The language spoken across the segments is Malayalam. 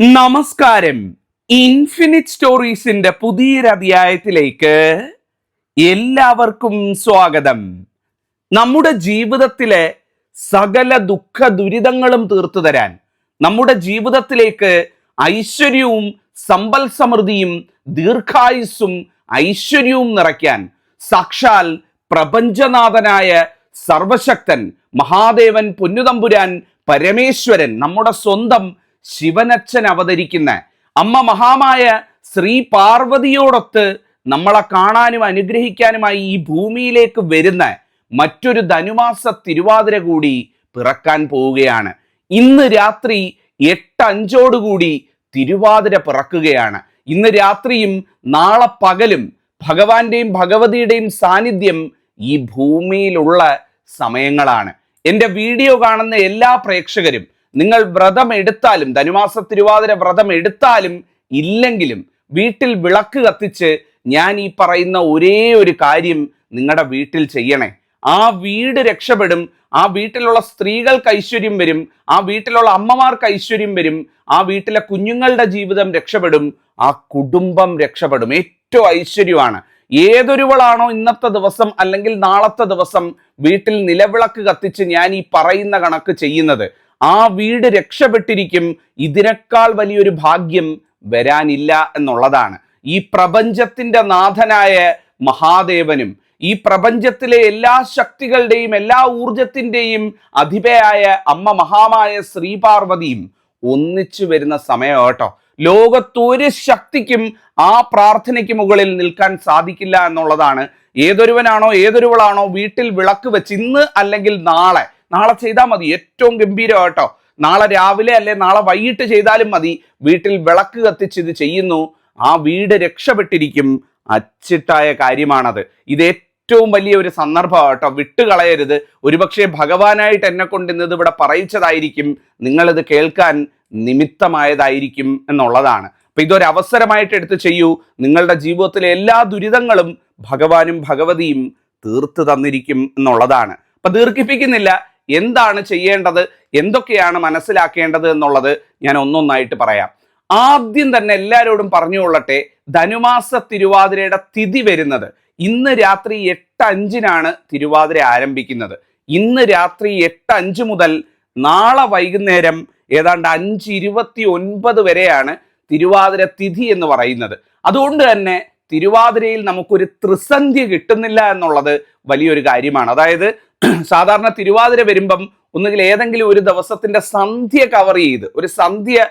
നമസ്കാരം. ഇൻഫിനിറ്റ് സ്റ്റോറീസിന്റെ പുതിയൊരധ്യായത്തിലേക്ക് എല്ലാവർക്കും സ്വാഗതം. നമ്മുടെ ജീവിതത്തിലെ സകല ദുഃഖ ദുരിതങ്ങളും തീർത്തു തരാൻ നമ്മുടെ ജീവിതത്തിലേക്ക് ഐശ്വര്യവും സമ്പൽ സമൃദ്ധിയും ദീർഘായുസ്സും ഐശ്വര്യവും നിറയ്ക്കാൻ സാക്ഷാൽ പ്രപഞ്ചനാഥനായ സർവശക്തൻ മഹാദേവൻ പൊന്നുതമ്പുരാൻ പരമേശ്വരൻ നമ്മുടെ സ്വന്തം ശിവനച്ഛൻ അവതരിക്കുന്ന അമ്മ മഹാമായ ശ്രീ പാർവതിയോടൊത്ത് നമ്മളെ കാണാനും അനുഗ്രഹിക്കാനുമായി ഈ ഭൂമിയിലേക്ക് വരുന്ന മറ്റൊരു ധനുമാസ തിരുവാതിര കൂടി പിറക്കാൻ പോവുകയാണ്. ഇന്ന് രാത്രി എട്ട് അഞ്ചോടുകൂടി തിരുവാതിര പിറക്കുകയാണ്. ഇന്ന് രാത്രിയും നാളെ പകലും ഭഗവാന്റെയും ഭഗവതിയുടെയും സാന്നിധ്യം ഈ ഭൂമിയിലുള്ള സമയങ്ങളാണ്. എന്റെ വീഡിയോ കാണുന്ന എല്ലാ പ്രേക്ഷകരും നിങ്ങൾ വ്രതം എടുത്താലും ധനുമാസ തിരുവാതിര വ്രതം എടുത്താലും ഇല്ലെങ്കിലും വീട്ടിൽ വിളക്ക് കത്തിച്ച് ഞാൻ ഈ പറയുന്ന ഒരേ ഒരു കാര്യം നിങ്ങളുടെ വീട്ടിൽ ചെയ്യണേ. ആ വീട് രക്ഷപ്പെടും ആ വീട്ടിലുള്ള സ്ത്രീകൾക്ക് ഐശ്വര്യം വരും ആ വീട്ടിലുള്ള അമ്മമാർക്ക് ഐശ്വര്യം വരും ആ വീട്ടിലെ കുഞ്ഞുങ്ങളുടെ ജീവിതം രക്ഷപ്പെടും ആ കുടുംബം രക്ഷപ്പെടും. ഏറ്റവും ഐശ്വര്യമാണ്. ഏതൊരുവളാണോ ഇന്നത്തെ ദിവസം അല്ലെങ്കിൽ നാളത്തെ ദിവസം വീട്ടിൽ നിലവിളക്ക് കത്തിച്ച് ഞാൻ ഈ പറയുന്ന കണക്ക് ചെയ്യുന്നത്. ആ വീട് രക്ഷപ്പെട്ടിരിക്കും. ഇതിനേക്കാൾ വലിയൊരു ഭാഗ്യം വരാനില്ല എന്നുള്ളതാണ്. ഈ പ്രപഞ്ചത്തിന്റെ നാഥനായ മഹാദേവനും ഈ പ്രപഞ്ചത്തിലെ എല്ലാ ശക്തികളുടെയും എല്ലാ ഊർജത്തിന്റെയും അധിപയായ അമ്മ മഹാമായ ശ്രീപാർവതിയും ഒന്നിച്ചു വരുന്ന സമയം കേട്ടോ. ലോകത്തൊരു ശക്തിക്കും ആ പ്രാർത്ഥനയ്ക്ക് മുകളിൽ നിൽക്കാൻ സാധിക്കില്ല എന്നുള്ളതാണ്. ഏതൊരുവനാണോ ഏതൊരുവളാണോ വീട്ടിൽ വിളക്ക് വെച്ച് ഇന്ന് അല്ലെങ്കിൽ നാളെ നാളെ ചെയ്താൽ മതി. ഏറ്റവും ഗംഭീരം കേട്ടോ. നാളെ രാവിലെ അല്ലെ നാളെ വൈകിട്ട് ചെയ്താലും മതി. വീട്ടിൽ വിളക്ക് കത്തിച്ച് ഇത് ചെയ്യുന്നു. ആ വീട് രക്ഷപ്പെട്ടിരിക്കും. അച്ചിട്ടായ കാര്യമാണത്. ഇത് ഏറ്റവും വലിയ ഒരു സന്ദർഭം കേട്ടോ. വിട്ടുകളയരുത്. ഒരുപക്ഷെ ഭഗവാനായിട്ട് എന്നെ കൊണ്ട് ഇന്നത് ഇവിടെ പറയിച്ചതായിരിക്കും. നിങ്ങളിത് കേൾക്കാൻ നിമിത്തമായതായിരിക്കും എന്നുള്ളതാണ്. അപ്പൊ ഇതൊരവസരമായിട്ട് എടുത്ത് ചെയ്യൂ. നിങ്ങളുടെ ജീവിതത്തിലെ എല്ലാ ദുരിതങ്ങളും ഭഗവാനും ഭഗവതിയും തീർത്തു തന്നിരിക്കും എന്നുള്ളതാണ്. അപ്പൊ ദീർഘിപ്പിക്കുന്നില്ല. എന്താണ് ചെയ്യേണ്ടത്? എന്തൊക്കെയാണ് മനസ്സിലാക്കേണ്ടത് എന്നുള്ളത് ഞാൻ ഒന്നൊന്നായിട്ട് പറയാം. ആദ്യം തന്നെ എല്ലാവരോടും പറഞ്ഞുകൊള്ളട്ടെ ധനുമാസ തിരുവാതിരയുടെ തിഥി വരുന്നത്. ഇന്ന് രാത്രി എട്ട് അഞ്ചിനാണ് തിരുവാതിര ആരംഭിക്കുന്നത്. ഇന്ന് രാത്രി എട്ട് അഞ്ച് മുതൽ നാളെ വൈകുന്നേരം ഏതാണ്ട് അഞ്ച് ഇരുപത്തി ഒൻപത് വരെയാണ് തിരുവാതിര തിഥി എന്ന് പറയുന്നത്. അതുകൊണ്ട് തന്നെ തിരുവാതിരയിൽ നമുക്കൊരു ത്രിസന്ധ്യ കിട്ടുന്നില്ല എന്നുള്ളത് വലിയൊരു കാര്യമാണ്. അതായത് സാധാരണ തിരുവാതിര വരുമ്പം ഒന്നുകിൽ ഏതെങ്കിലും ഒരു ദിവസത്തിന്റെ സന്ധ്യ കവർ ചെയ്ത് ഒരു സന്ധ്യ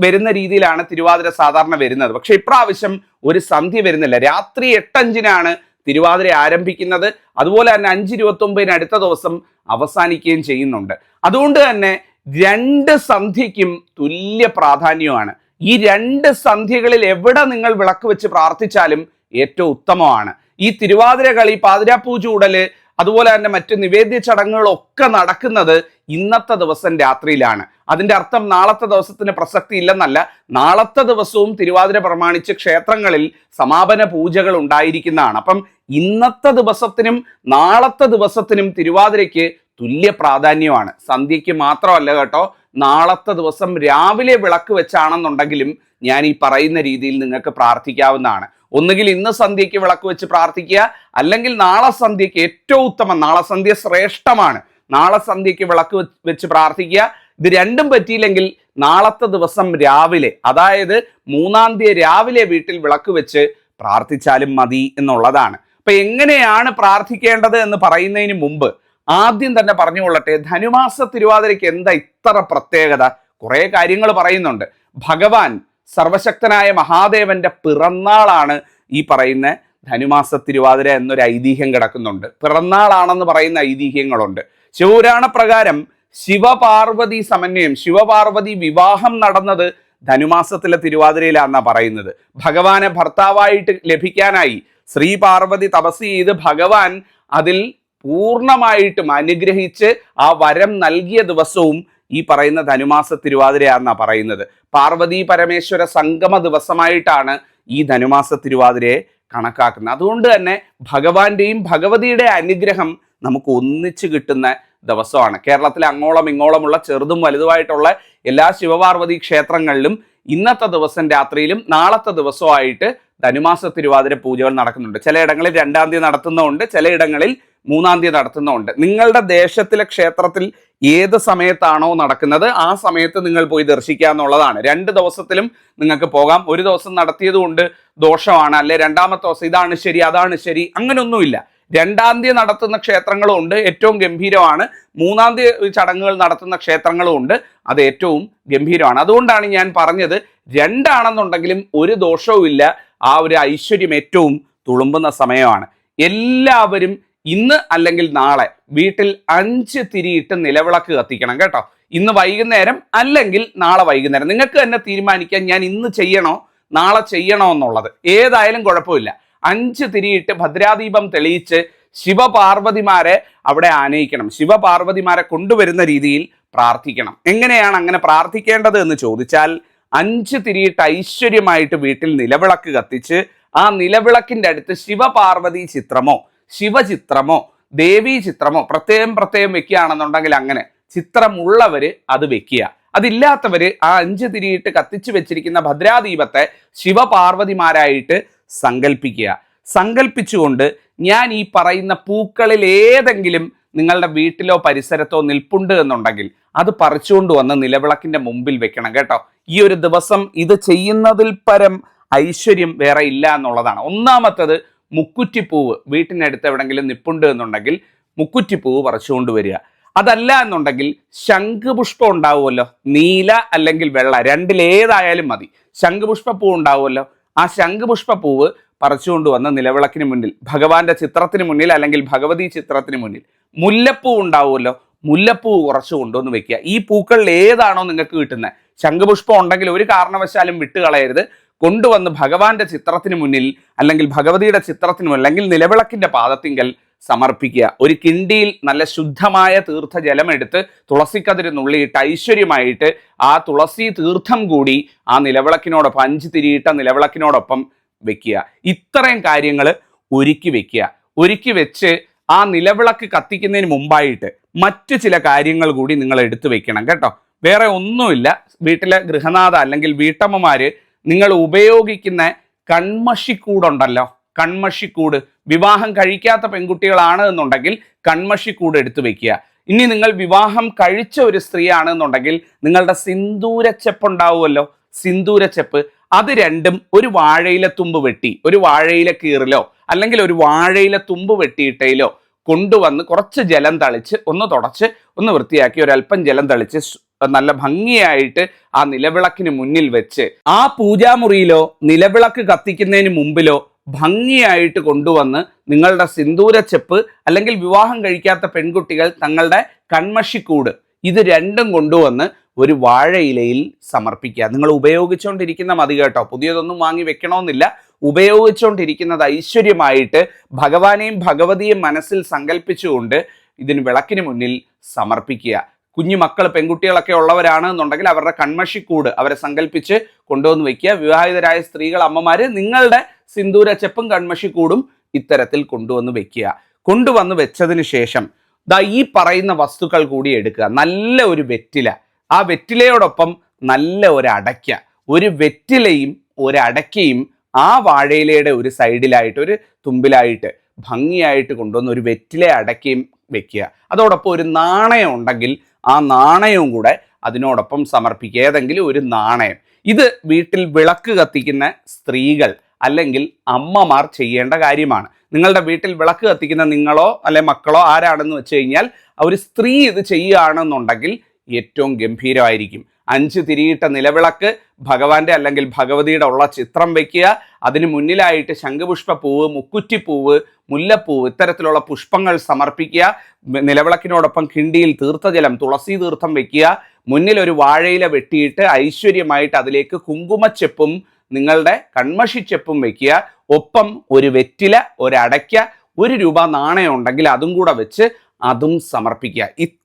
വരുന്ന രീതിയിലാണ് തിരുവാതിര സാധാരണ വരുന്നത്. പക്ഷെ ഇപ്രാവശ്യം ഒരു സന്ധ്യ വരുന്നില്ല. രാത്രി എട്ടഞ്ചിനാണ് തിരുവാതിര ആരംഭിക്കുന്നത്. അതുപോലെ തന്നെ അഞ്ച് ഇരുപത്തി ഒമ്പതിന് അടുത്ത ദിവസം അവസാനിക്കുകയും ചെയ്യുന്നുണ്ട്. അതുകൊണ്ട് തന്നെ രണ്ട് സന്ധ്യയ്ക്കും തുല്യ പ്രാധാന്യമാണ്. ഈ രണ്ട് സന്ധ്യകളിൽ എവിടെ നിങ്ങൾ വിളക്ക് വെച്ച് പ്രാർത്ഥിച്ചാലും ഏറ്റവും ഉത്തമമാണ്. ഈ തിരുവാതിര കളി പാതിരാപ്പൂ ഉടൽ അതുപോലെ തന്നെ മറ്റ് നിവേദ്യ ചടങ്ങുകളൊക്കെ നടക്കുന്നത് ഇന്നത്തെ ദിവസം രാത്രിയിലാണ്. അതിന്റെ അർത്ഥം നാളത്തെ ദിവസത്തിന് പ്രസക്തി ഇല്ലെന്നല്ല നാളത്തെ ദിവസവും തിരുവാതിര പ്രമാണിച്ച് ക്ഷേത്രങ്ങളിൽ സമാപന പൂജകൾ ഉണ്ടായിരിക്കുന്നതാണ്. അപ്പം ഇന്നത്തെ ദിവസത്തിനും നാളത്തെ ദിവസത്തിനും തിരുവാതിരയ്ക്ക് തുല്യ പ്രാധാന്യമാണ്. സന്ധ്യയ്ക്ക് മാത്രമല്ല കേട്ടോ നാളത്തെ ദിവസം രാവിലെ വിളക്ക് വെച്ചാണെന്നുണ്ടെങ്കിലും ഞാൻ ഈ പറയുന്ന രീതിയിൽ നിങ്ങൾക്ക് പ്രാർത്ഥിക്കാവുന്നതാണ്. ഒന്നുകിൽ ഇന്ന് സന്ധ്യയ്ക്ക് വിളക്ക് വെച്ച് പ്രാർത്ഥിക്കുക അല്ലെങ്കിൽ നാളെ സന്ധ്യയ്ക്ക് ഏറ്റവും ഉത്തമം നാളെ സന്ധ്യ ശ്രേഷ്ഠമാണ്. നാളെ സന്ധ്യയ്ക്ക് വിളക്ക് വെച്ച് പ്രാർത്ഥിക്കുക. ഇത് രണ്ടും പറ്റിയില്ലെങ്കിൽ നാളത്തെ ദിവസം രാവിലെ അതായത് മൂന്നാം തീയതി രാവിലെ വീട്ടിൽ വിളക്ക് വെച്ച് പ്രാർത്ഥിച്ചാലും മതി എന്നുള്ളതാണ്. അപ്പൊ എങ്ങനെയാണ് പ്രാർത്ഥിക്കേണ്ടത് എന്ന് പറയുന്നതിന് മുമ്പ് ആദ്യം തന്നെ പറഞ്ഞുകൊള്ളട്ടെ ധനുമാസ തിരുവാതിരയ്ക്ക് എന്താ ഇത്ര പ്രത്യേകത? കുറെ കാര്യങ്ങൾ പറയുന്നുണ്ട്. ഭഗവാൻ സർവശക്തനായ മഹാദേവന്റെ പിറന്നാളാണ് ഈ പറയുന്ന ധനുമാസ തിരുവാതിര എന്നൊരു ഐതിഹ്യം കിടക്കുന്നുണ്ട്. പിറന്നാളാണെന്ന് പറയുന്ന ഐതിഹ്യങ്ങളുണ്ട്. ശിവപുരാണ പ്രകാരം ശിവപാർവതി സമന്വയം ശിവപാർവതി വിവാഹം നടന്നത് ധനുമാസത്തിലെ തിരുവാതിരയിലാണെന്നാണ് പറയുന്നത്. ഭഗവാനെ ഭർത്താവായിട്ട് ലഭിക്കാനായി ശ്രീ പാർവതി തപസ് ചെയ്ത് ഭഗവാൻ അതിൽ പൂർണമായിട്ടും അനുഗ്രഹിച്ച് ആ വരം നൽകിയ ദിവസവും ഈ പറയുന്ന ധനുമാസ തിരുവാതിരയാണെന്നാണ് പറയുന്നത്. പാർവതി പരമേശ്വര സംഗമ ദിവസമായിട്ടാണ് ഈ ധനുമാസ തിരുവാതിരയെ കണക്കാക്കുന്നത്. അതുകൊണ്ട് തന്നെ ഭഗവാന്റെയും ഭഗവതിയുടെ അനുഗ്രഹം നമുക്ക് ഒന്നിച്ച് കിട്ടുന്ന ദിവസമാണ്. കേരളത്തിലെ അങ്ങോളം ഇങ്ങോളമുള്ള ചെറുതും വലുതുമായിട്ടുള്ള എല്ലാ ശിവപാർവതി ക്ഷേത്രങ്ങളിലും ഇന്നത്തെ ദിവസം രാത്രിയിലും നാളത്തെ ദിവസമായിട്ട് ധനുമാസ തിരുവാതിര പൂജകൾ നടക്കുന്നുണ്ട്. ചിലയിടങ്ങളിൽ രണ്ടാം തീയതി നടത്തുന്നുണ്ട് ചിലയിടങ്ങളിൽ മൂന്നാം തീയതി നടത്തുന്നുണ്ട് നിങ്ങളുടെ ദേശത്തിലെ ക്ഷേത്രത്തിൽ ഏത് സമയത്താണോ നടക്കുന്നത് ആ സമയത്ത് നിങ്ങൾ പോയി ദർശിക്കുക എന്നുള്ളതാണ്. രണ്ട് ദിവസത്തിലും നിങ്ങൾക്ക് പോകാം. ഒരു ദിവസം നടത്തിയത് കൊണ്ട് ദോഷമാണ് അല്ലെ രണ്ടാമത്തെ ദിവസം ഇതാണ് ശരി അതാണ് ശരി അങ്ങനെയൊന്നുമില്ല രണ്ടാം തീയതി നടത്തുന്ന ക്ഷേത്രങ്ങളും ഉണ്ട്. ഏറ്റവും ഗംഭീരമാണ്. മൂന്നാം തീയതി ചടങ്ങുകൾ നടത്തുന്ന ക്ഷേത്രങ്ങളും ഉണ്ട്. അത് ഏറ്റവും ഗംഭീരമാണ്. അതുകൊണ്ടാണ് ഞാൻ പറഞ്ഞത് രണ്ടാണെന്നുണ്ടെങ്കിലും ഒരു ദോഷവും ഇല്ല. ആ ഒരു ഐശ്വര്യം ഏറ്റവും തുളുമ്പുന്ന സമയമാണ്. എല്ലാവരും ഇന്ന് അല്ലെങ്കിൽ നാളെ വീട്ടിൽ അഞ്ച് തിരിയിട്ട് നിലവിളക്ക് കത്തിക്കണം കേട്ടോ. ഇന്ന് വൈകുന്നേരം അല്ലെങ്കിൽ നാളെ വൈകുന്നേരം. നിങ്ങൾക്ക് തന്നെ തീരുമാനിക്കാൻ ഞാൻ ഇന്ന് ചെയ്യണോ നാളെ ചെയ്യണോ എന്നുള്ളത്. ഏതായാലും കുഴപ്പമില്ല. അഞ്ച് തിരിയിട്ട് ഭദ്രാദീപം തെളിയിച്ച് ശിവപാർവതിമാരെ അവിടെ ആനയിക്കണം. ശിവപാർവതിമാരെ കൊണ്ടുവരുന്ന രീതിയിൽ പ്രാർത്ഥിക്കണം. എങ്ങനെയാണ് അങ്ങനെ പ്രാർത്ഥിക്കേണ്ടത് എന്ന് ചോദിച്ചാൽ അഞ്ച് തിരിയിട്ട് ഐശ്വര്യമായിട്ട് വീട്ടിൽ നിലവിളക്ക് കത്തിച്ച് ആ നിലവിളക്കിന്റെ അടുത്ത് ശിവപാർവതി ചിത്രമോ ശിവചിത്രമോ ദേവീ ചിത്രമോ പ്രത്യേകം പ്രത്യേകം വെക്കുകയാണെന്നുണ്ടെങ്കിൽ അങ്ങനെ ചിത്രമുള്ളവർ അത് വെക്കുക. അതില്ലാത്തവർ ആ അഞ്ച് തിരിയിട്ട് കത്തിച്ചു വെച്ചിരിക്കുന്ന ഭദ്രാദീപത്തെ ശിവപാർവതിമാരായിട്ട് സങ്കല്പിക്കുക സങ്കല്പിച്ചുകൊണ്ട് ഞാൻ ഈ പറയുന്ന പൂക്കളിൽ ഏതെങ്കിലും നിങ്ങളുടെ വീട്ടിലോ പരിസരത്തോ നിൽപ്പുണ്ട് എന്നുണ്ടെങ്കിൽ അത് പറിച്ചുകൊണ്ട് വന്ന് നിലവിളക്കിന്റെ മുമ്പിൽ വെക്കണം കേട്ടോ. ഈ ഒരു ദിവസം ഇത് ചെയ്യുന്നതിൽ പരം ഐശ്വര്യം വേറെ ഇല്ല എന്നുള്ളതാണ്. ഒന്നാമത്തത് മുക്കുറ്റിപ്പൂവ്. വീട്ടിനടുത്ത് എവിടെങ്കിലും നിപ്പുണ്ട് എന്നുണ്ടെങ്കിൽ മുക്കുറ്റിപ്പൂവ് പറിച്ചുകൊണ്ട് വരിക. അതല്ല എന്നുണ്ടെങ്കിൽ ശംഖുപുഷ്പം ഉണ്ടാവുമല്ലോ. നീല അല്ലെങ്കിൽ വെള്ള. രണ്ടിലേതായാലും മതി. ശംഖുപുഷ്പ പൂ ഉണ്ടാവുമല്ലോ. ആ ശംഖുപുഷ്പ പൂവ് പറിച്ചുകൊണ്ട് വന്ന് നിലവിളക്കിന് മുന്നിൽ ഭഗവാന്റെ ചിത്രത്തിന് മുന്നിൽ അല്ലെങ്കിൽ ഭഗവതി ചിത്രത്തിന് മുന്നിൽ മുല്ലപ്പൂ ഉണ്ടാവുമല്ലോ? മുല്ലപ്പൂ കുറച്ച് കൊണ്ടുവന്ന് വെക്കുക. ഈ പൂക്കളിൽ ഏതാണോ നിങ്ങൾക്ക് കിട്ടുന്നത്? ശംഖുപുഷ്പം ഉണ്ടെങ്കിൽ ഒരു കാരണവശാലും വിട്ടുകളയരുത്. കൊണ്ടുവന്ന് ഭഗവാന്റെ ചിത്രത്തിന് മുന്നിൽ അല്ലെങ്കിൽ ഭഗവതിയുടെ ചിത്രത്തിന് മുന്നിൽ അല്ലെങ്കിൽ നിലവിളക്കിന്റെ പാദത്തിങ്കൽ സമർപ്പിക്കുക. ഒരു കിണ്ടിയിൽ നല്ല ശുദ്ധമായ തീർത്ഥജലം തുളസിക്കതിരുന്നുള്ളിയിട്ട് തുളസിക്കതിര് നുള്ളിയിട്ട് ഐശ്വര്യമായിട്ട് ആ തുളസി തീർത്ഥം കൂടി ആ നിലവിളക്കിനോടൊപ്പം അഞ്ച് തിരിയിട്ട നിലവിളക്കിനോടൊപ്പം വെക്കുക. ഇത്രയും കാര്യങ്ങൾ ഒരുക്കി വെക്കുക. ഒരുക്കി വെച്ച് ആ നിലവിളക്ക് കത്തിക്കുന്നതിന് മുമ്പായിട്ട് മറ്റു ചില കാര്യങ്ങൾ കൂടി നിങ്ങൾ എടുത്തു വെക്കണം കേട്ടോ. വേറെ ഒന്നുമില്ല. വീട്ടിലെ ഗൃഹനാഥ അല്ലെങ്കിൽ വീട്ടമ്മമാര് നിങ്ങൾ ഉപയോഗിക്കുന്ന കൺമഷിക്കൂടുണ്ടല്ലോ. കൺമഷിക്കൂട്. വിവാഹം കഴിക്കാത്ത പെൺകുട്ടികളാണ് എന്നുണ്ടെങ്കിൽ കൺമഷിക്കൂട് എടുത്തു വെക്കുക. ഇനി നിങ്ങൾ വിവാഹം കഴിച്ച ഒരു സ്ത്രീയാണ് എന്നുണ്ടെങ്കിൽ നിങ്ങളുടെ സിന്ദൂരച്ചെപ്പ് ഉണ്ടാവുമല്ലോ. സിന്ദൂരച്ചെപ്പ് അത് രണ്ടും ഒരു വാഴയില തുമ്പ് വെട്ടി ഒരു വാഴയില കീറിലോ അല്ലെങ്കിൽ ഒരു വാഴയില തുമ്പ് വെട്ടിയിട്ടയിലോ കൊണ്ടുവന്ന് കുറച്ച് ജലം തളിച്ച് ഒന്ന് തുടച്ച് ഒന്ന് വൃത്തിയാക്കി ഒരല്പം ജലം തളിച്ച് സ് നല്ല ഭംഗിയായിട്ട് ആ നിലവിളക്കിന് മുന്നിൽ വെച്ച് ആ പൂജാമുറിയിലോ നിലവിളക്ക് കത്തിക്കുന്നതിന് മുമ്പിലോ ഭംഗിയായിട്ട് കൊണ്ടുവന്ന് നിങ്ങളുടെ സിന്ദൂരച്ചെപ്പ് അല്ലെങ്കിൽ വിവാഹം കഴിക്കാത്ത പെൺകുട്ടികൾ തങ്ങളുടെ കൺമഷിക്കൂട് ഇത് രണ്ടും കൊണ്ടുവന്ന് ഒരു വാഴയിലയിൽ സമർപ്പിക്കുക. നിങ്ങൾ ഉപയോഗിച്ചുകൊണ്ടിരിക്കുന്ന മതി കേട്ടോ. പുതിയതൊന്നും വാങ്ങി വെക്കണമെന്നില്ല. ഉപയോഗിച്ചുകൊണ്ടിരിക്കുന്നത് ഐശ്വര്യമായിട്ട് ഭഗവാനെയും ഭഗവതിയും മനസ്സിൽ സങ്കല്പിച്ചുകൊണ്ട് ഇതിന് വിളക്കിന് മുന്നിൽ സമർപ്പിക്കുക. കുഞ്ഞു മക്കൾ പെൺകുട്ടികളൊക്കെ ഉള്ളവരാണ് എന്നുണ്ടെങ്കിൽ അവരുടെ കൺമഷിക്കൂട് അവരെ സങ്കല്പിച്ച് കൊണ്ടുവന്ന് വയ്ക്കുക. വിവാഹിതരായ സ്ത്രീകൾ അമ്മമാര് നിങ്ങളുടെ സിന്ദൂര ചെപ്പും കൺമഷിക്കൂടും ഇത്തരത്തിൽ കൊണ്ടുവന്ന് വെക്കുക കൊണ്ടുവന്ന് വെച്ചതിന് ശേഷം ദാ ഈ പറയുന്ന വസ്തുക്കൾ കൂടി എടുക്കുക. നല്ല ഒരു വെറ്റില. ആ വെറ്റിലയോടൊപ്പം നല്ല ഒരു അടയ്ക്ക. ഒരു വെറ്റിലയും ഒരു ആ വാഴയിലയുടെ ഒരു സൈഡിലായിട്ട് ഒരു തുമ്പിലായിട്ട് ഭംഗിയായിട്ട് കൊണ്ടുവന്ന് ഒരു വെറ്റില അടയ്ക്കയും വെക്കുക അതോടൊപ്പം ഒരു നാണയം ഉണ്ടെങ്കിൽ ആ നാണയവും കൂടെ അതിനോടൊപ്പം സമർപ്പിക്കുക. ഏതെങ്കിലും ഒരു നാണയം. ഇത് വീട്ടിൽ വിളക്ക് കത്തിക്കുന്ന സ്ത്രീകൾ അല്ലെങ്കിൽ അമ്മമാർ ചെയ്യേണ്ട കാര്യമാണ്. നിങ്ങളുടെ വീട്ടിൽ വിളക്ക് കത്തിക്കുന്ന നിങ്ങളോ അല്ലെ മക്കളോ ആരാണെന്ന് വെച്ച് കഴിഞ്ഞാൽ ഒരു സ്ത്രീ ഇത് ചെയ്യുകയാണെന്നുണ്ടെങ്കിൽ ഏറ്റവും ഗംഭീരമായിരിക്കും. അഞ്ച് തിരിയിട്ട നിലവിളക്ക് ഭഗവാന്റെ അല്ലെങ്കിൽ ഭഗവതിയുടെ ഉള്ള ചിത്രം വയ്ക്കുക അതിന് മുന്നിലായിട്ട് ശംഖുപുഷ്പ പൂവ് മുക്കുറ്റിപ്പൂവ് മുല്ലപ്പൂവ് ഇത്തരത്തിലുള്ള പുഷ്പങ്ങൾ സമർപ്പിക്കുക. നിലവിളക്കിനോടൊപ്പം കിണ്ടിയിൽ തീർത്ഥജലം തുളസി തീർത്ഥം വയ്ക്കുക മുന്നിൽ ഒരു വാഴയില വെട്ടിയിട്ട് ഐശ്വര്യമായിട്ട് അതിലേക്ക് കുങ്കുമച്ചെപ്പും നിങ്ങളുടെ കൺമഷിച്ചെപ്പും വയ്ക്കുക ഒപ്പം ഒരു വെറ്റില ഒരു ഒരു രൂപ നാണയം ഉണ്ടെങ്കിൽ അതും കൂടെ വെച്ച് അതും സമർപ്പിക്കുക.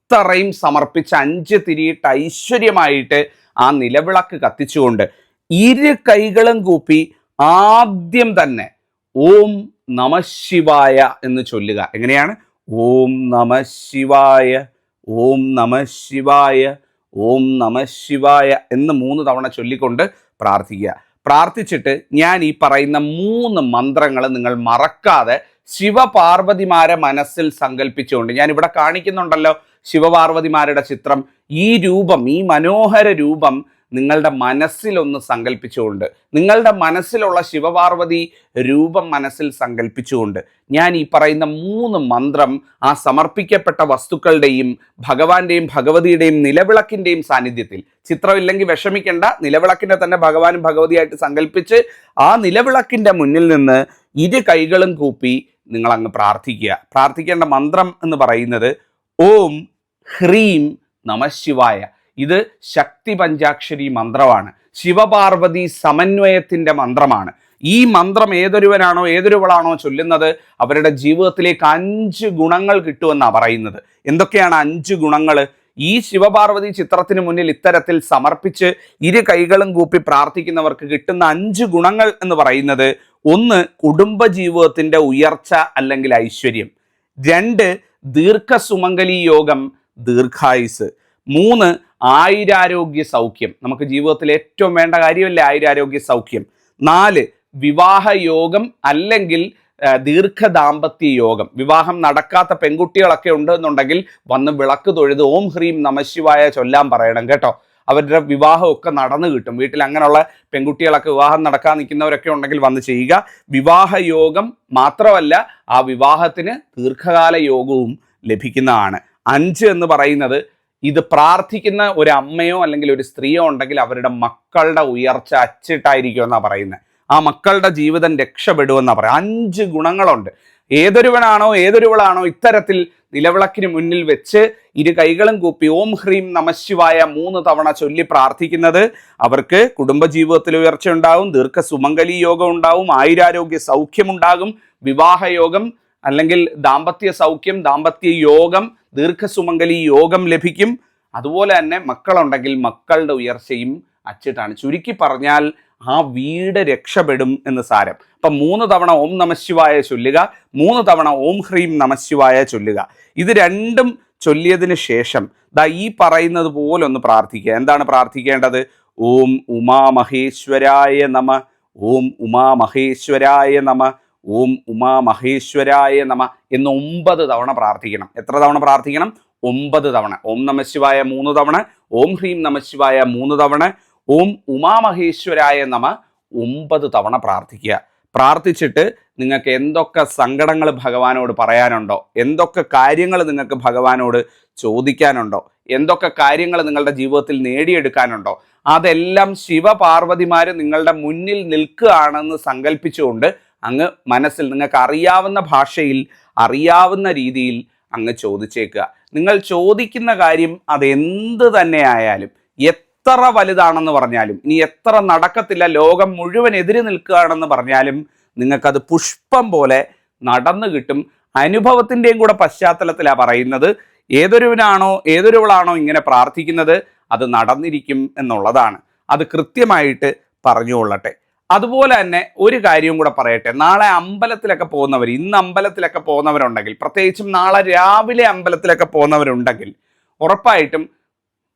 ഇത്രയും സമർപ്പിച്ച് അഞ്ച് തിരിയിട്ട് ഐശ്വര്യമായിട്ട് ആ നിലവിളക്ക് കത്തിച്ചുകൊണ്ട് ഇരു കൈകളും കൂപ്പി ആദ്യം തന്നെ ഓം നമശിവായ എന്ന് ചൊല്ലുക. എങ്ങനെയാണ്? ഓം നമ ശിവായ ഓം നമ ശിവായ ഓം നമ ശിവായ എന്ന് മൂന്ന് തവണ ചൊല്ലിക്കൊണ്ട് പ്രാർത്ഥിക്കുക. പ്രാർത്ഥിച്ചിട്ട് ഞാൻ ഈ പറയുന്ന മൂന്ന് മന്ത്രങ്ങൾ നിങ്ങൾ മറക്കാതെ ശിവപാർവതിമാരെ മനസ്സിൽ സങ്കല്പിച്ചുകൊണ്ട് ഞാൻ ഇവിടെ കാണിക്കുന്നുണ്ടല്ലോ ശിവപാർവതിമാരുടെ ചിത്രം ഈ രൂപം ഈ മനോഹര രൂപം നിങ്ങളുടെ മനസ്സിലൊന്ന് സങ്കല്പിച്ചുകൊണ്ട് നിങ്ങളുടെ മനസ്സിലുള്ള ശിവപാർവതി രൂപം മനസ്സിൽ സങ്കല്പിച്ചുകൊണ്ട് ഞാൻ ഈ പറയുന്ന മൂന്ന് മന്ത്രം ആ സമർപ്പിക്കപ്പെട്ട വസ്തുക്കളുടെയും ഭഗവാന്റെയും ഭഗവതിയുടെയും നിലവിളക്കിന്റെയും സാന്നിധ്യത്തിൽ ചിത്രമില്ലെങ്കിൽ വിഷമിക്കേണ്ട നിലവിളക്കിനെ തന്നെ ഭഗവാനും ഭഗവതിയായിട്ട് സങ്കല്പിച്ച് ആ നിലവിളക്കിന്റെ മുന്നിൽ നിന്ന് ഇരു കൈകളും കൂപ്പി നിങ്ങൾ അങ്ങ് പ്രാർത്ഥിക്കുക. പ്രാർത്ഥിക്കേണ്ട മന്ത്രം എന്ന് പറയുന്നത് ഓം ഹ്രീം നമശിവായ ഇത് ശക്തി പഞ്ചാക്ഷരി മന്ത്രമാണ്. ശിവപാർവതി സമന്വയത്തിന്റെ മന്ത്രമാണ്. ഈ മന്ത്രം ഏതൊരുവനാണോ ഏതൊരുവളാണോ ചൊല്ലുന്നത് അവരുടെ ജീവിതത്തിലേക്ക് അഞ്ച് ഗുണങ്ങൾ കിട്ടുമെന്നാണ് പറയുന്നത്. എന്തൊക്കെയാണ് അഞ്ച് ഗുണങ്ങൾ? ഈ ശിവപാർവതി ചിത്രത്തിന് മുന്നിൽ ഇത്തരത്തിൽ സമർപ്പിച്ച് ഇരു കൈകളും കൂപ്പി പ്രാർത്ഥിക്കുന്നവർക്ക് കിട്ടുന്ന അഞ്ച് ഗുണങ്ങൾ എന്ന് പറയുന്നത് ഒന്ന് കുടുംബ ജീവിതത്തിന്റെ ഉയർച്ച അല്ലെങ്കിൽ ഐശ്വര്യം. രണ്ട് ദീർഘസുമംഗലി യോഗം ദീർഘായുസ്. മൂന്ന് ആയുരാരോഗ്യ സൗഖ്യം. നമുക്ക് ജീവിതത്തിൽ ഏറ്റവും വേണ്ട കാര്യമല്ലേ ആയുരാരോഗ്യ സൗഖ്യം? നാല് വിവാഹ യോഗം അല്ലെങ്കിൽ ദീർഘദാമ്പത്യ ദീർഘ ദാമ്പത്യ യോഗം. വിവാഹം നടക്കാത്ത പെൺകുട്ടികളൊക്കെ ഉണ്ട് എന്നുണ്ടെങ്കിൽ വന്ന് വിളക്ക് തൊഴുത് ഓം ഹ്രീം നമശിവായ ചൊല്ലാൻ പറയണം കേട്ടോ. അവരുടെ വിവാഹമൊക്കെ നടന്നു കിട്ടും. വീട്ടിൽ അങ്ങനെയുള്ള പെൺകുട്ടികളൊക്കെ വിവാഹം നടക്കാൻ നിൽക്കുന്നവരൊക്കെ ഉണ്ടെങ്കിൽ വന്ന് ചെയ്യുക. വിവാഹയോഗം മാത്രമല്ല ആ വിവാഹത്തിന് ദീർഘകാല യോഗവും ലഭിക്കുന്നതാണ്. അഞ്ച് എന്ന് പറയുന്നത് ഇത് പ്രാർത്ഥിക്കുന്ന ഒരു അമ്മയോ അല്ലെങ്കിൽ ഒരു സ്ത്രീയോ ഉണ്ടെങ്കിൽ അവരുടെ മക്കളുടെ ഉയർച്ച അച്ചിട്ടായിരിക്കും എന്നാണ് പറയുന്നത്. ആ മക്കളുടെ ജീവിതം രക്ഷപ്പെടുമെന്നാണ് പറയുക അഞ്ച് ഗുണങ്ങളുണ്ട്. ഏതൊരുവനാണോ ഏതൊരുവളാണോ ഇത്തരത്തിൽ നിലവിളക്കിന് മുന്നിൽ വെച്ച് ഇരു കൈകളും കൂപ്പി ഓം ഹ്രീം നമശിവായ മൂന്ന് തവണ ചൊല്ലി പ്രാർത്ഥിക്കുന്നത്. അവർക്ക് കുടുംബജീവിതത്തിൽ ഉയർച്ച ഉണ്ടാവും ദീർഘ സുമംഗലി യോഗം ഉണ്ടാവും ആയുരാരോഗ്യ സൗഖ്യമുണ്ടാകും വിവാഹ യോഗം അല്ലെങ്കിൽ ദാമ്പത്യ സൗഖ്യം ദാമ്പത്യ യോഗം ദീർഘസുമംഗലി യോഗം ലഭിക്കും. അതുപോലെ തന്നെ മക്കളുണ്ടെങ്കിൽ മക്കളുടെ ഉയർച്ചയും അച്ചിട്ടാണ് ചുരുക്കി പറഞ്ഞാൽ ആ വീട് രക്ഷപ്പെടും എന്ന് സാരം. അപ്പം മൂന്ന് തവണ ഓം നമശിവായ ചൊല്ലുക മൂന്ന് തവണ ഓം ഹ്രീം നമശിവായ ചൊല്ലുക. ഇത് രണ്ടും ചൊല്ലിയതിന് ശേഷം ദാ ഈ പറയുന്നത് പോലെ ഒന്ന് പ്രാർത്ഥിക്കുക. എന്താണ് പ്രാർത്ഥിക്കേണ്ടത്? ഓം ഉമാമഹേശ്വരായ നമ ഓം ഉമാമഹേശ്വരായ നമ ഓം ഉമാമഹേശ്വരായ നമ എന്ന് ഒമ്പത് തവണ പ്രാർത്ഥിക്കണം. എത്ര തവണ പ്രാർത്ഥിക്കണം? ഒമ്പത് തവണ. ഓം നമശിവായ മൂന്ന് തവണ ഓം ഹ്രീം നമശിവായ മൂന്ന് തവണ ഓം ഉമാമഹേശ്വരായ നമ ഒമ്പത് തവണ പ്രാർത്ഥിക്കുക. പ്രാർത്ഥിച്ചിട്ട് നിങ്ങൾക്ക് എന്തൊക്കെ സങ്കടങ്ങൾ ഭഗവാനോട് പറയാനുണ്ടോ? എന്തൊക്കെ കാര്യങ്ങൾ നിങ്ങൾക്ക് ഭഗവാനോട് ചോദിക്കാനുണ്ടോ? എന്തൊക്കെ കാര്യങ്ങൾ നിങ്ങളുടെ ജീവിതത്തിൽ നേടിയെടുക്കാനുണ്ടോ? അതെല്ലാം ശിവപാർവതിമാർ നിങ്ങളുടെ മുന്നിൽ നിൽക്കുകയാണെന്ന് സങ്കല്പിച്ചുകൊണ്ട് അങ്ങ് മനസ്സിൽ നിങ്ങൾക്ക് അറിയാവുന്ന ഭാഷയിൽ അറിയാവുന്ന രീതിയിൽ അങ്ങ് ചോദിച്ചേക്കുക. നിങ്ങൾ ചോദിക്കുന്ന കാര്യം അതെന്ത് തന്നെ ആയാലും എത്ര വലുതാണെന്ന് പറഞ്ഞാലും ഇനി എത്ര നടക്കത്തില്ല ലോകം മുഴുവൻ എതിര് നിൽക്കുകയാണെന്ന് പറഞ്ഞാലും നിങ്ങൾക്കത് പുഷ്പം പോലെ നടന്നു കിട്ടും. അനുഭവത്തിന്റെയും കൂടെ പശ്ചാത്തലത്തിലാണ് പറയുന്നത്. ഏതൊരുവനാണോ ഏതൊരുവളാണോ ഇങ്ങനെ പ്രാർത്ഥിക്കുന്നത് അത് നടന്നിരിക്കും എന്നുള്ളതാണ്. അത് കൃത്യമായിട്ട് പറഞ്ഞുകൊള്ളട്ടെ അതുപോലെ തന്നെ ഒരു കാര്യവും കൂടെ പറയട്ടെ. നാളെ അമ്പലത്തിലൊക്കെ പോകുന്നവർ ഇന്ന് അമ്പലത്തിലൊക്കെ പോകുന്നവരുണ്ടെങ്കിൽ പ്രത്യേകിച്ചും നാളെ രാവിലെ അമ്പലത്തിലൊക്കെ പോകുന്നവരുണ്ടെങ്കിൽ ഉറപ്പായിട്ടും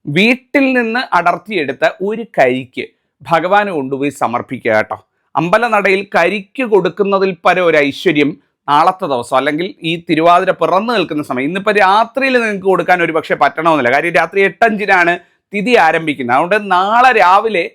വീട്ടിൽ നിന്ന് അടർത്തിയെടുത്ത ഒരു കരിക്ക് ഭഗവാന് കൊണ്ടുപോയി സമർപ്പിക്കുക കേട്ടോ. അമ്പലനടയിൽ കരിക്ക് കൊടുക്കുന്നതിൽ പരം ഒരു ഐശ്വര്യം നാളത്തെ ദിവസം അല്ലെങ്കിൽ ഈ തിരുവാതിര പിറന്നു നിൽക്കുന്ന സമയം. ഇന്നിപ്പോൾ രാത്രിയിൽ നിങ്ങൾക്ക് കൊടുക്കാൻ ഒരു പക്ഷേ പറ്റണമെന്നില്ല. കാര്യം രാത്രി എട്ടഞ്ചിനാണ് തിഥി ആരംഭിക്കുന്നത്. അതുകൊണ്ട് നാളെ രാവിലെ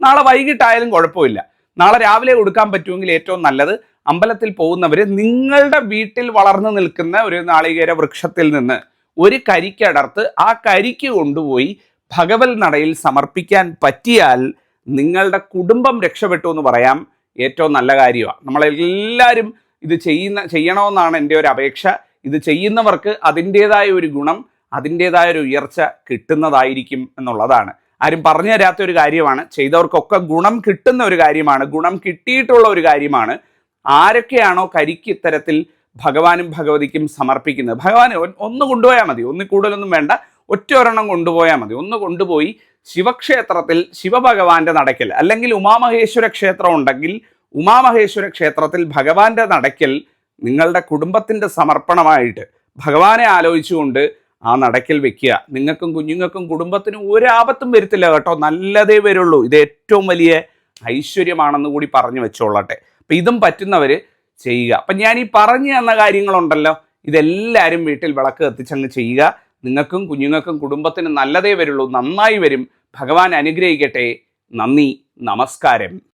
നാളെ വൈകിട്ടായാലും കുഴപ്പമില്ല. നാളെ രാവിലെ കൊടുക്കാൻ പറ്റുമെങ്കിൽ ഏറ്റവും നല്ലത് അമ്പലത്തിൽ പോകുന്നവർ നിങ്ങളുടെ വീട്ടിൽ വളർന്നു നിൽക്കുന്ന ഒരു നാളികേര വൃക്ഷത്തിൽ നിന്ന് ഒരു കരിക്കടർത്ത് ആ കരിക്ക് കൊണ്ടുപോയി ഭഗവൽ നടയിൽ സമർപ്പിക്കാൻ പറ്റിയാൽ നിങ്ങളുടെ കുടുംബം രക്ഷപ്പെട്ടു എന്ന് പറയാം. ഏറ്റവും നല്ല കാര്യമാണ്. നമ്മളെല്ലാവരും ഇത് ചെയ്യുന്ന ചെയ്യണമെന്നാണ് എന്റെ ഒരു അപേക്ഷ. ഇത് ചെയ്യുന്നവർക്ക് അതിന്റേതായ ഒരു ഗുണം അതിന്റേതായ ഒരു ഉയർച്ച കിട്ടുന്നതായിരിക്കും എന്നുള്ളതാണ്. ആരും പറഞ്ഞു തരാത്ത ഒരു കാര്യമാണ്. ചെയ്തവർക്കൊക്കെ ഗുണം കിട്ടുന്ന ഒരു കാര്യമാണ്. ഗുണം കിട്ടിയിട്ടുള്ള ഒരു കാര്യമാണ്. ആരൊക്കെയാണോ കരിക്ക് ഇത്തരത്തിൽ ഭഗവാനും ഭഗവതിക്കും സമർപ്പിക്കുന്നത്. ഭഗവാൻ ഒന്ന് കൊണ്ടുപോയാൽ മതി. ഒന്ന് കൂടുതലൊന്നും വേണ്ട. ഒറ്റ ഒരെണ്ണം കൊണ്ടുപോയാൽ മതി. ഒന്ന് കൊണ്ടുപോയി ശിവക്ഷേത്രത്തിൽ ശിവഭഗവാന്റെ നടക്കൽ അല്ലെങ്കിൽ ഉമാമഹേശ്വര ക്ഷേത്രം ഉണ്ടെങ്കിൽ ഉമാമഹേശ്വര ക്ഷേത്രത്തിൽ ഭഗവാന്റെ നടക്കൽ നിങ്ങളുടെ കുടുംബത്തിന്റെ സമർപ്പണമായിട്ട് ഭഗവാനെ ആലോചിച്ചുകൊണ്ട് ആ നടക്കൽ വെക്കുക. നിങ്ങൾക്കും കുഞ്ഞുങ്ങൾക്കും കുടുംബത്തിനും ഒരാപത്തും വരുത്തില്ല കേട്ടോ. നല്ലതേ വരുള്ളൂ. ഇത് ഏറ്റവും വലിയ ഐശ്വര്യമാണെന്ന് കൂടി പറഞ്ഞു വെച്ചോളട്ടെ. അപ്പം ഇതും പറ്റുന്നവർ ചെയ്യുക. അപ്പം ഞാൻ ഈ പറഞ്ഞു തന്ന കാര്യങ്ങളുണ്ടല്ലോ. ഇതെല്ലാവരും വീട്ടിൽ വിളക്ക് കത്തിച്ചങ്ങ് ചെയ്യുക. നിങ്ങൾക്കും കുഞ്ഞുങ്ങൾക്കും കുടുംബത്തിന് നല്ലതേ വരുള്ളൂ. നന്നായി വരും. ഭഗവാൻ അനുഗ്രഹിക്കട്ടെ. നന്ദി. നമസ്കാരം.